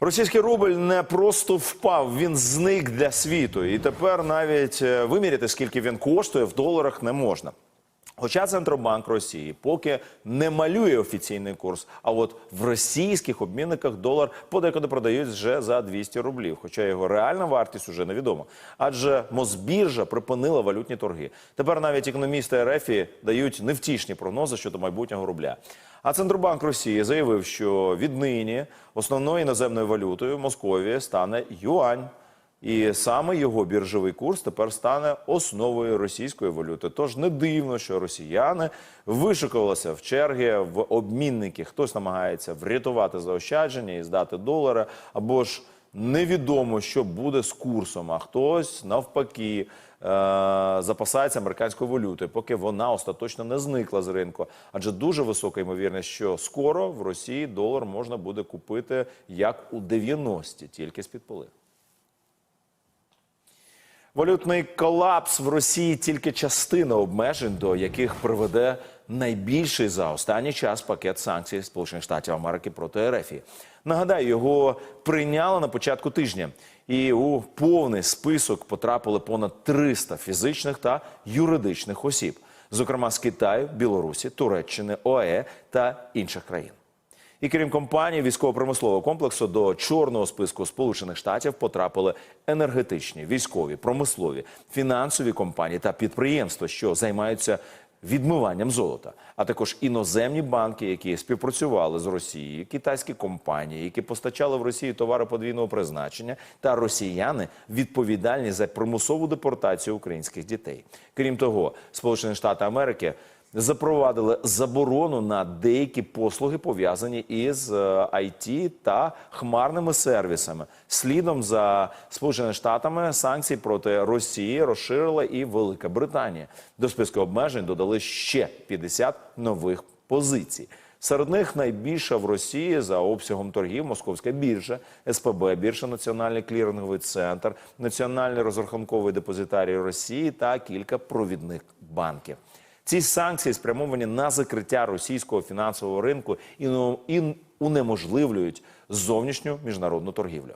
Російський рубль не просто впав, він зник для світу. І тепер навіть е, виміряти, скільки він коштує, в доларах не можна. Хоча Центробанк Росії поки не малює офіційний курс, а от в російських обмінниках долар подекуди продають вже за 200 рублів, хоча його реальна вартість уже невідома. Адже Мосбіржа припинила валютні торги. Тепер навіть економісти РФ дають невтішні прогнози щодо майбутнього рубля. А Центробанк Росії заявив, що віднині основною іноземною валютою Московії стане юань. І саме його біржовий курс тепер стане основою російської валюти. Тож не дивно, що росіяни вишикувалися в черги в обмінники. Хтось намагається врятувати заощадження і здати долари, або ж невідомо, що буде з курсом, а хтось навпаки. е, Запасається американською валютою, поки вона остаточно не зникла з ринку. Адже дуже висока ймовірність, що скоро в Росії долар можна буде купити як у 90-ті, тільки з під поли. Валютний колапс в Росії тільки частина обмежень, до яких приведе найбільший за останній час пакет санкцій Сполучених Штатів Америки проти РФ. Нагадаю, його прийняли на початку тижня, і у повний список потрапили понад 300 фізичних та юридичних осіб, зокрема з Китаю, Білорусі, Туреччини, ОАЕ та інших країн. І крім компаній військово-промислового комплексу до чорного списку Сполучених Штатів потрапили енергетичні, військові, промислові, фінансові компанії та підприємства, що займаються відмиванням золота, а також іноземні банки, які співпрацювали з Росією, китайські компанії, які постачали в Росію товари подвійного призначення, та росіяни відповідальні за примусову депортацію українських дітей. Крім того, Сполучені Штати Америки запровадили заборону на деякі послуги, пов'язані із е, IT та хмарними сервісами. Слідом за Сполученими Штатами санкції проти Росії розширила і Велика Британія. До списку обмежень додали ще 50 нових позицій. Серед них найбільша в Росії за обсягом торгів Московська біржа, СПБ, біржа Національний кліринговий центр, Національний розрахунковий депозитарій Росії та кілька провідних банків. Ці санкції спрямовані на закриття російського фінансового ринку і ну- унеможливлюють зовнішню міжнародну торгівлю.